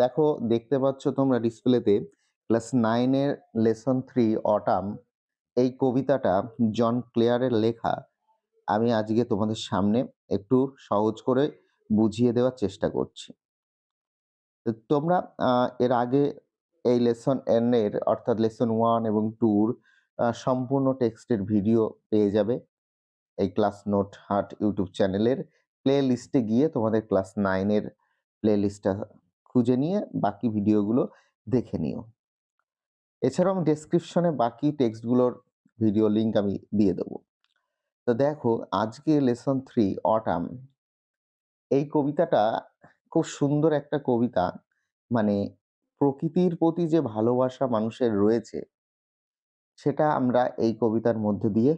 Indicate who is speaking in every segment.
Speaker 1: দেখো, দেখতে পাচ্ছ তোমরা ডিসপ্লেতে ক্লাস নাইনের লেসন থ্রি অটাম, এই কবিতাটা জন ক্লেয়ারের লেখা। আমি আজকে তোমাদের সামনে একটু সহজ করে বুঝিয়ে দেওয়ার চেষ্টা করছি। তোমরা এর আগে এই লেসন এর, অর্থাৎ লেসন ওয়ান এবং টুর সম্পূর্ণ টেক্সটের ভিডিও পেয়ে যাবে এই ক্লাস নোট হার্ট ইউটিউব চ্যানেলের প্লে লিস্টে গিয়ে তোমাদের ক্লাস নাইনের প্লে লিস্টটা খুঁজে নিয়ে বাকি ভিডিওগুলো দেখে নিও। এছাড়াও আমি ডেসক্রিপশনে বাকি টেক্সটগুলোর ভিডিও লিংক আমি দিয়ে দেবো। তো দেখো, আজকে লেসন থ্রি অটাম এই কবিতাটা খুব সুন্দর একটা কবিতা। মানে প্রকৃতির প্রতি যে ভালোবাসা মানুষের রয়েছে, সেটা আমরা এই কবিতার মধ্যে দিয়ে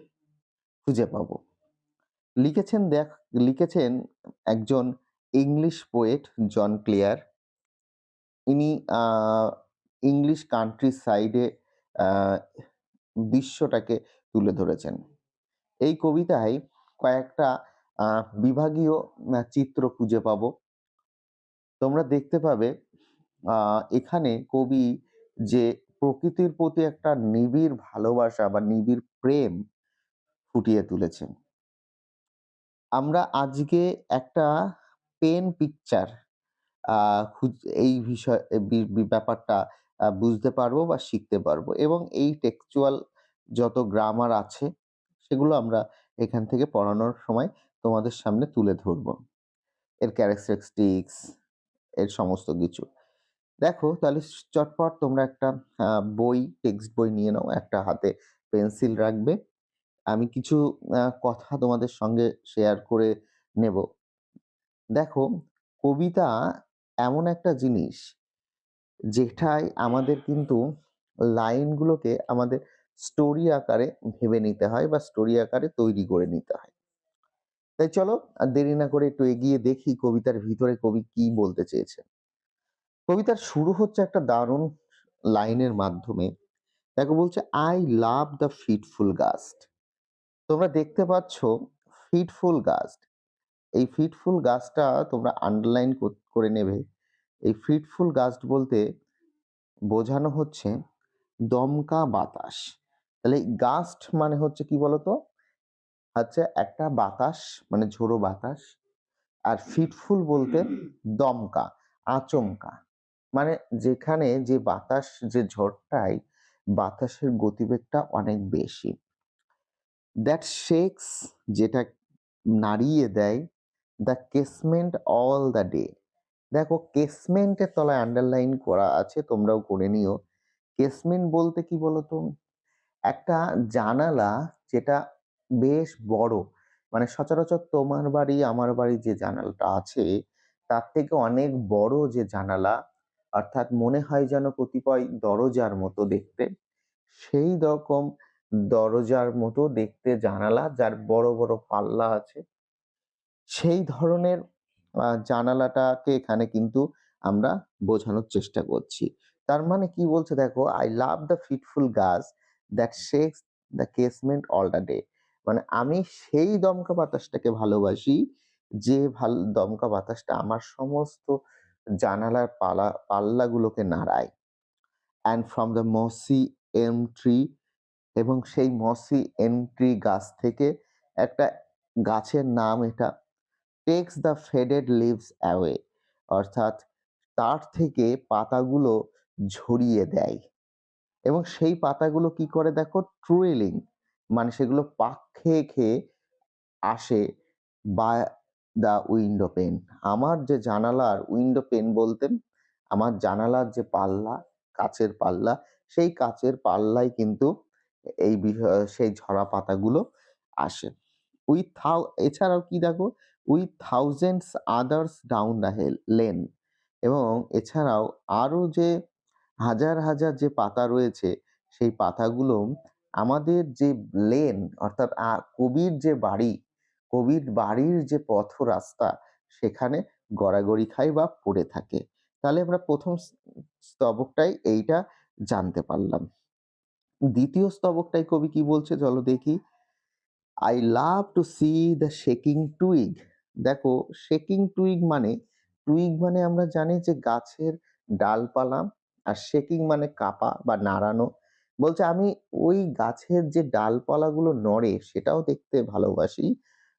Speaker 1: খুঁজে পাবো। লিখেছেন দেখ, লিখেছেন একজন ইংলিশ পোয়েট জন ক্লিয়ার ইনি ইংলিশ কান্ট্রি সাইডে দৃশ্যটাকে তুলে ধরেছেন। এই কবিতায় কয়েকটা বিভাগীয় চিত্র খুঁজে পাবো। তোমরা দেখতে পাবে এখানে কবি যে প্রকৃতির প্রতি একটা নিবিড় ভালোবাসা বা নিবিড় প্রেম ফুটিয়ে তুলেছেন। আমরা আজকে একটা পেন পিকচার এই বিষয় ব্যাপারটা বুঝতে পারব বা শিখতে পারব এবং এই টেক্সচুয়াল যত গ্রামার আছে, সেগুলো আমরা এখান থেকে পড়ানোর সময় তোমাদের সামনে তুলে ধরবো। এর ক্যারেক্টারিস্টিক্স এর সমস্ত কিছু। দেখো তাহলে চটপট তোমরা একটা বই টেক্সট বই নিয়ে নাও, একটা হাতে পেন্সিল রাখবে। আমি কিছু কথা তোমাদের সঙ্গে শেয়ার করে নেব। দেখো কবিতা এমন একটা জিনিস যেটাই আমাদের কিন্তু লাইনগুলোকে আমাদের স্টোরি আকারে ভেবে নিতে হয় বা স্টোরি আকারে তৈরি করে নিতে হয়। তাই চলো আর দেরি না করে একটু এগিয়ে দেখি কবিতার ভিতরে কবি কি বলতে চেয়েছেন। কবিতার শুরু হচ্ছে একটা দারুণ লাইনের মাধ্যমে। দেখো বলছে I love the fitful gust তোমরা দেখতে পাচ্ছ ফিটফুল গাস্ট এই ফিটফুল গাছটা তোমরা আন্ডারলাইন করে নেবে। এই ফিটফুল গাছ বলতে বোঝানো হচ্ছে দমকা বাতাস। তাহলে গাস্ট মানে হচ্ছে কি বলতো? হচ্ছে একটা বাতাস মানে ঝোড়ো বাতাস। আর ফিটফুল বলতে দমকা, আচমকা। মানে যেখানে যে বাতাস, যে ঝড়টাই বাতাসের গতিবেগটা অনেক বেশি। দ্যাট শেক্স যেটা নাড়িয়ে দেয় the casement all the day দেখো কেসমেন্টের তলায় আন্ডারলাইন করা আছে, তোমরাও করে নিও। কেসমেন্ট বলতে কি বলতো? একটা জানালা যেটা বেশ বড় মানে সচরাচর তোমার বাড়ি, আমার বাড়ি যে জানালাটা আছে, তার থেকে অনেক বড় যে জানালা, অর্থাৎ মনে হয় যেন কতিপয় দরজার মতো দেখতে, সেই রকম দরজার মতো দেখতে জানালা, যার বড় বড় পাল্লা আছে। সেই ধরনের জানালাটাকে এখানে কিন্তু আমরা বোঝানোর চেষ্টা করছি। তার মানে কি বলছে দেখো I love the fitful gust that shakes the casement all the day মানে আমি সেই দমকা বাতাসটাকে ভালোবাসি, যে ভালো, দমকা বাতাসটা আমার সমস্ত জানালার পালা, পাল্লাগুলোকে নাড়ায়। And from the mossy elm tree এবং সেই মসি এম ট্রি গাছ থেকে একটা গাছের নাম এটা takes the faded leaves away অর্থাৎ তার থেকে পাতাগুলো ঝরিয়ে দেয়। এবং সেই পাতাগুলো কি করে দেখো? ট্রুয়েলিং মানে সেগুলো পাক খেয়ে খেয়ে আসে বা দ্য উইন্ডো পেন আমার যে জানালার উইন্ডো পেন বলতেন, আমার জানালার যে পাল্লা, কাচের পাল্লা, সেই কাচের পাল্লায় কিন্তু এই সেই ঝরা পাতাগুলো আসে। উইথ থাউ এছাড়াও কি দেখো? With thousands others down the hell lane. এবং এছাড়াও আরও যে হাজার হাজার যে পাতা রয়েছে, সেই পাতাগুলো আমাদের যে লেন, অর্থাৎ কবির যে বাড়ি, কবির বাড়ির যে পথ রাস্তা, সেখানে গড়াগড়ি খায় বা পড়ে থাকে। তাহলে আমরা প্রথম স্তবকটাই এইটা জানতে পারলাম। দ্বিতীয় স্তবকটাই কবি কি বলছে? চলো দেখি। I love to see the shaking twig দেখো শেকিং টুইগ মানে টুইগ মানে আমরা জানি যে গাছের ডালপালা আর শেকিং মানে কাঁপা বা নাড়ানো। বলছে আমি ওই গাছের যে ডালপালাগুলো নড়ে সেটাও দেখতে ভালোবাসি।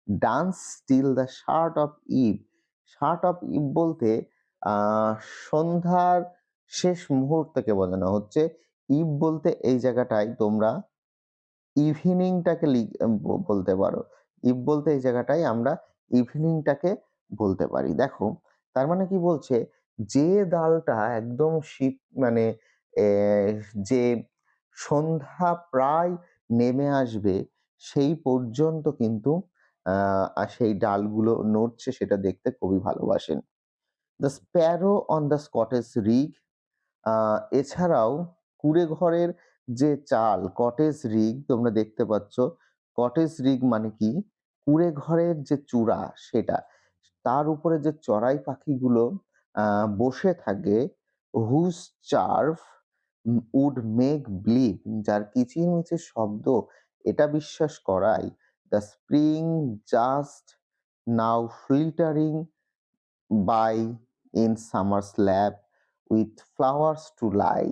Speaker 1: Dance still the shut of eve. Shut of eve বলতে সন্ধ্যার শেষ মুহূর্তকে বোঝানো হচ্ছে। ইভ বলতে এই জায়গাটায় তোমরা ইভিনিংটাকে বলতে পারো। ইভ বলতে এই জায়গাটায় আমরা ইভনিংটাকে বলতে পারি। দেখো, তার মানে কি বলছে যে ডালটা একদম শীত মানে যে সন্ধ্যা প্রায় নেমে আসবে, সেই পর্যন্ত কিন্তু সেই ডালগুলো নড়ছে, সেটা দেখতে খুবই ভালোবাসেন। The sparrow on the cottage rig এছাড়াও কুঁড়ে ঘরের যে চাল কটেজ রিগ তোমরা দেখতে পাচ্ছ। কটেজ রিগ মানে কি? কুঁড়ে ঘরের যে চূড়া সেটা। তার উপরে যে চড়াই পাখিগুলো বসে থাকে whose um would make believe যার কিচিরমিচির শব্দ, এটা বিশ্বাস করাই the spring just now flittering by in summer slab with flowers to lie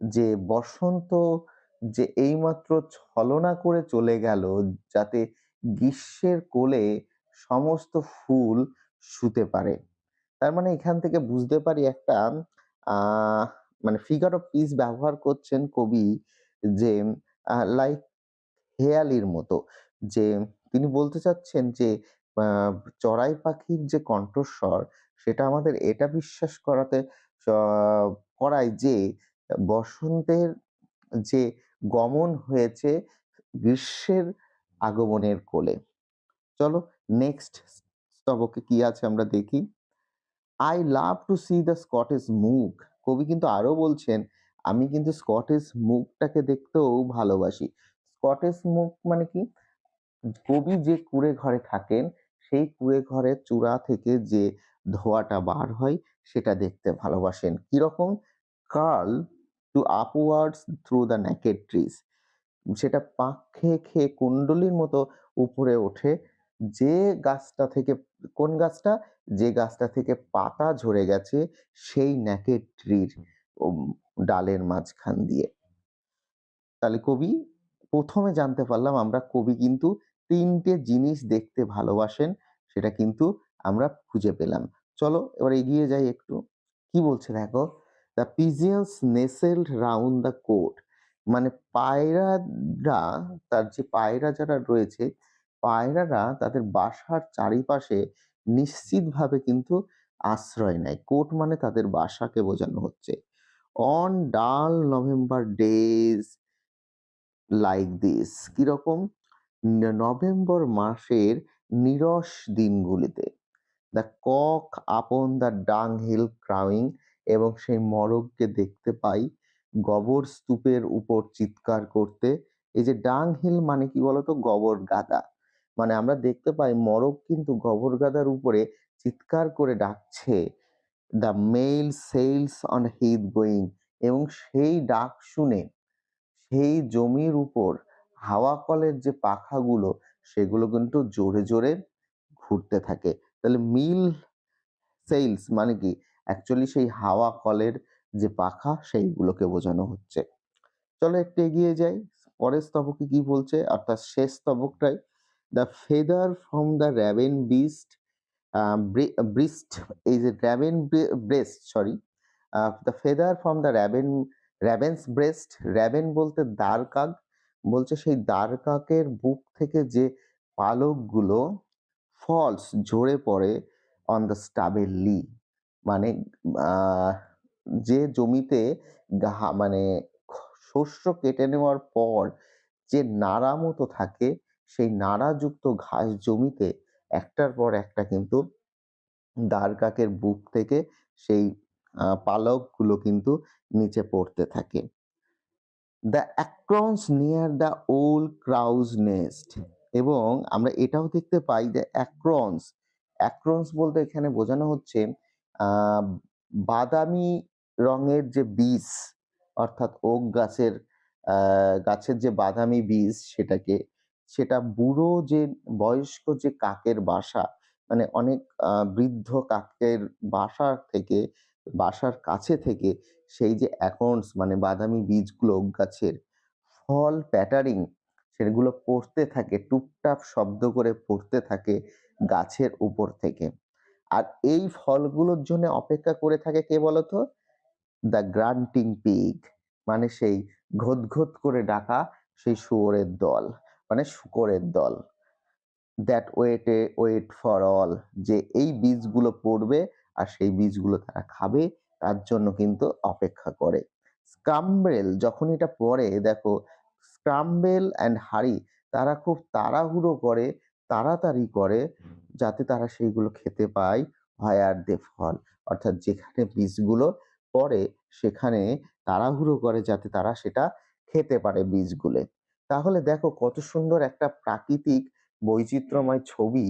Speaker 1: যে বসন্ত যে এইমাত্র ছলনা করে চলে গেল, যাতে গ্রীষ্মের কোলে সমস্ত ফুল শুতে পারে। তার মানে এখান থেকে বুঝতে পারি একটা মানে ফিগার অফ পিস ব্যবহার করছেন কবি যে লাইক হেয়ালির মতো। যে তিনি বলতে চাচ্ছেন যে চড়াই পাখির যে কণ্ঠস্বর, সেটা আমাদের এটা বিশ্বাস করাতে করায় যে বসন্তের যে গমন হয়েছে, গ্রীষ্মের আগমনের কোলে। চলো নেক্সট স্তবকে কি আছে আমরা দেখি। I love to see the Scottish মুখ কবি কিন্তু আরও বলছেন, আমি কিন্তু স্কটিশ মুখটাকে দেখতেও ভালোবাসি। স্কটিশ মুখ মানে কি? কবি যে কুঁড়ে ঘরে থাকেন সেই কুঁড়ে ঘরের চূড়া থেকে যে ধোঁয়াটা বার হয় সেটা দেখতে ভালোবাসেন। কীরকম? Curl to upwards through the naked trees সেটা পাক খেয়ে, খেয়ে কুণ্ডলীর মতো উপরে ওঠে। যে গাছটা থেকে কোন গাছটা? যে গাছটা থেকে পাতা ঝরে গেছে সেই নেকেড ট্রির ডালের মাঝখান দিয়ে। তাহলে কবি প্রথমে জানতে পারলাম আমরা কবি কিন্তু তিনটে জিনিস দেখতে ভালোবাসেন সেটা কিন্তু আমরা খুঁজে পেলাম। চলো এবার এগিয়ে যাই একটু। কি বলছে দেখো? "The pigeons nestled round the cote" মানে পায়রারা তার যে পায়রা যারা রয়েছে, পায়রারা তাদের বাসার চারিপাশে নিশ্চিতভাবে কিন্তু আশ্রয় নেয়। কোট মানে তাদের বাসাকে বোঝানো হচ্ছে। "On dull November days like this" কীরকম? নভেম্বর মাসের নীরস দিনগুলিতে। "The cock upon the dunghill crowing" এবং সেই মড়ককে দেখতে পাই গোবর স্তূপের উপর চিৎকার করতে। এই যে ডাংহিল মানে কি বলতো? গোবর গাদা। মানে আমরা দেখতে পাই মরক কিন্তু গোবর গাদার উপরে চিৎকার করে ডাকছে, "the mail sails on heath going" এবং সেই ডাক শুনে সেই জমির উপর হাওয়া কলের যে পাখাগুলো সেগুলো কিন্তু জোরে, জোরে ঘুরতে থাকে। তাহলে মিল সেইলস মানে কি? অ্যাকচুয়ালি সেই হাওয়া কলের যে পাখা সেইগুলোকে বোঝানো হচ্ছে। চলো একটু এগিয়ে যাই। পরের স্তবকে কি বলছে? অর্থাৎ শেষ স্তবকটায় "the feather from the raven beast breast" এই যে বে breast sorry "the feather from the raven raven's breast" raven বলতে দ্বারকাক। বলছে সেই দ্বারকাকের বুক থেকে যে পালকগুলো ফলস ঝরে পড়ে অন দ্য স্টাবেল লি মানে যে জমিতে মানে শস্য কেটে নেওয়ার পর যে নাড়া মতো থাকে সেই নাড়াযুক্ত ঘাস জমিতে একটার পর একটা কিন্তু দ্বারকাকের বুক থেকে সেই পালকগুলো কিন্তু নিচে পড়তে থাকে। "The acorns near the old crow's nest" এবং আমরা এটাও দেখতে পাই যে অ্যাক্রন্স, অ্যাক্রন্স বলতে এখানে বোঝানো হচ্ছে বাদামি রঙের যে বীজ, অর্থাৎ ওক গাছের গাছের যে বাদামি বীজ সেটাকে, সেটা বুড়ো যে বয়স্ক যে কাকের বাসা মানে অনেক বৃদ্ধ কাকের বাসা থেকে, বাসার কাছে থেকে সেই যে অ্যাকর্নস মানে বাদামি বীজগুলো ওক গাছের, ফল প্যাটারিং সেগুলো পড়তে থাকে, টুপটাপ শব্দ করে পড়তে থাকে গাছের উপর থেকে। আর এই ফলগুলোর জন্য অপেক্ষা করে থাকে কে বলতো? দ্য গ্রান্টিং পিগ মানে সেই ঘোত, ঘোত করে ডাকা সেই শুয়োরের দল মানে শূকরের দল। That wait wait for all যে এই বীজগুলো পড়বে আর সেই বীজগুলো তারা খাবে তার জন্য কিন্তু অপেক্ষা করে। স্ক্রাম্বেল যখন এটা পড়ে দেখো স্ক্রাম্বেল অ্যান্ড হারি তারা খুব তাড়াহুড়ো করে, তাড়াতাড়ি করে যাতে তারা সেইগুলো খেতে পায় হোয়ার দে ফল অর্থাৎ যেখানে বীজগুলো পড়ে সেখানে তাড়াহুড়ো করে যাতে তারা সেটা খেতে পারে বীজগুলে। তাহলে দেখো কত সুন্দর একটা প্রাকৃতিক বৈচিত্র্যময় ছবি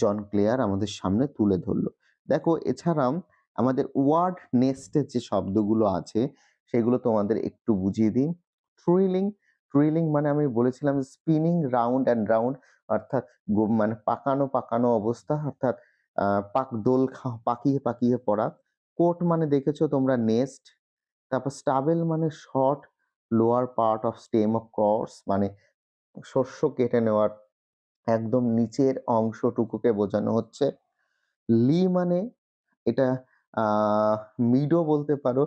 Speaker 1: জন ক্লেয়ার আমাদের সামনে তুলে ধরল। দেখো এছাড়াও আমাদের ওয়ার্ড নেস্টের যে শব্দগুলো আছে সেগুলো তোমাদের একটু বুঝিয়ে দিই। থ্রিলিং, থ্রিলিং মানে আমি বলেছিলাম স্পিনিং রাউন্ড অ্যান্ড রাউন্ড অর্থাৎ মানে পাকানো, পাকানো অবস্থা অর্থাৎ পাক দোল খা পাকিয়ে, পাকিয়ে পড়া। কোট মানে দেখেছ তোমরা নেস্ট। তারপর স্টাবেল মানে short, lower part of stem of crops মানে শস্য কেটে নেওয়ার একদম নিচের অংশটুকুকে বোঝানো হচ্ছে। লি মানে এটা মিডো বলতে পারো।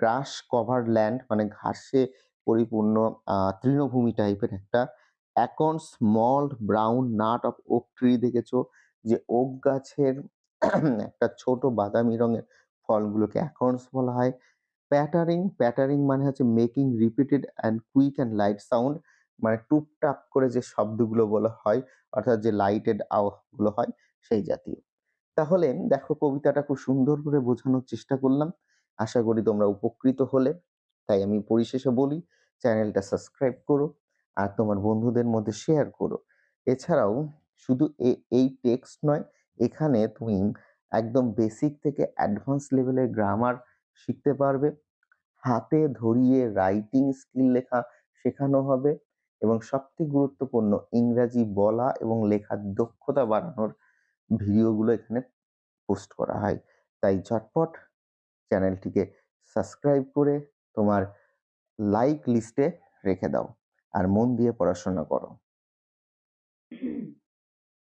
Speaker 1: গ্রাস কভার ল্যান্ড মানে ঘাসে পরিপূর্ণ তৃণভূমি টাইপের একটা। Acorn small brown nut of oak tree দেখেছ, যে ওক গাছের একটা ছোট বাদামি রঙের ফলগুলোকে অ্যাকর্নস বলা হয়। প্যাটারিং, প্যাটারিং মানে হচ্ছে making repeated and quick and light sound মানে টুপটাপ করে যে শব্দগুলো বলা হয় অর্থাৎ যে লাইটেড আও গুলো হয় সেই জাতীয়। তাহলে দেখো কবিতাটা খুব সুন্দর করে বোঝানোর চেষ্টা করলাম। আশা করি তোমরা উপকৃত হলে। তাই আমি পরিশেষে বলি চ্যানেলটা সাবস্ক্রাইব করো আর তোমার বন্ধুদের মধ্যে শেয়ার করো। এছাড়াও শুধু এই টেক্সট নয় এখানে তুমি একদম বেসিক থেকে অ্যাডভান্স লেভেলের গ্রামার শিখতে পারবে। হাতে ধরিয়ে রাইটিং স্কিল লেখা শেখানো হবে এবং সবথেকে গুরুত্বপূর্ণ ইংরাজি বলা এবং লেখার দক্ষতা বাড়ানোর ভিডিওগুলো এখানে পোস্ট করা হয়। তাই ঝটপট চ্যানেলটিকে সাবস্ক্রাইব করে তোমার লাইক লিস্টে রেখে দাও। আর মন দিয়ে পড়াশোনা করো।